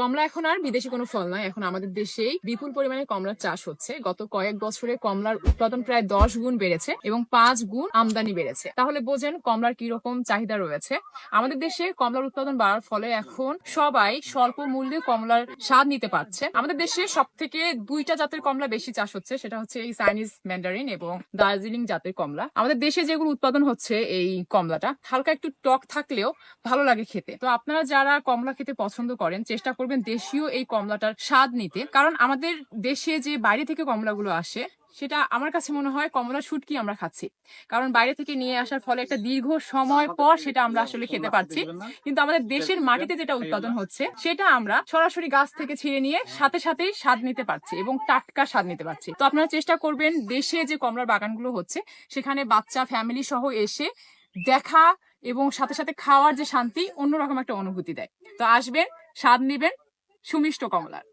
কমলা এখন আর বিদেশি কোনো ফল নয়, এখন আমাদের দেশেই বিপুল পরিমাণে কমলার চাষ হচ্ছে। গত কয়েক বছরে কমলার উৎপাদন প্রায় দশ গুণ বেড়েছে এবং পাঁচ গুণ আমদানি বেড়েছে। তাহলে বোঝেন কমলার কি রকম চাহিদা রয়েছে। আমাদের দেশে কমলার উৎপাদন বাড়ার ফলে এখন সবাই স্বল্প মূল্যে কমলার স্বাদ নিতে পারছে। আমাদের দেশে সব থেকে দুইটা জাতের কমলা বেশি চাষ হচ্ছে, সেটা হচ্ছে এই চাইনিজ ম্যান্ডারিন এবং দার্জিলিং জাতের কমলা। আমাদের দেশে যেগুলো উৎপাদন হচ্ছে এই কমলাটা, হালকা একটু টক থাকলেও ভালো লাগে খেতে। তো আপনারা যারা কমলা খেতে পছন্দ করেন, চেষ্টা করবেন দেশীয় এই কমলাটার স্বাদ নিতে। কারণ আমাদের দেশে যে বাইরে থেকে কমলাগুলো আসে, সেটা আমার কাছে মনে হয় কমলা শুটকি আমরা খাচ্ছি। কারণ বাইরে থেকে নিয়ে আসার ফলে একটা দীর্ঘ সময় পর সেটা আমরা আসলে খেতে পারছি। কিন্তু আমাদের দেশের মাটিতে যেটা উৎপাদন হচ্ছে, সেটা আমরা সরাসরি গাছ থেকে ছিঁড়ে নিয়ে সাথে সাথেই স্বাদ নিতে পারছি এবং টাটকা স্বাদ নিতে পারছি। তো আপনারা চেষ্টা করবেন দেশে যে কমলার বাগানগুলো হচ্ছে, সেখানে বাচ্চা ফ্যামিলি সহ এসে দেখা এবং সাথে সাথে খাওয়ার যে শান্তি অন্যরকম একটা অনুভূতি দেয়। তো আসবেন, স্বাদ নিবেন, সুমিষ্ট কমলার।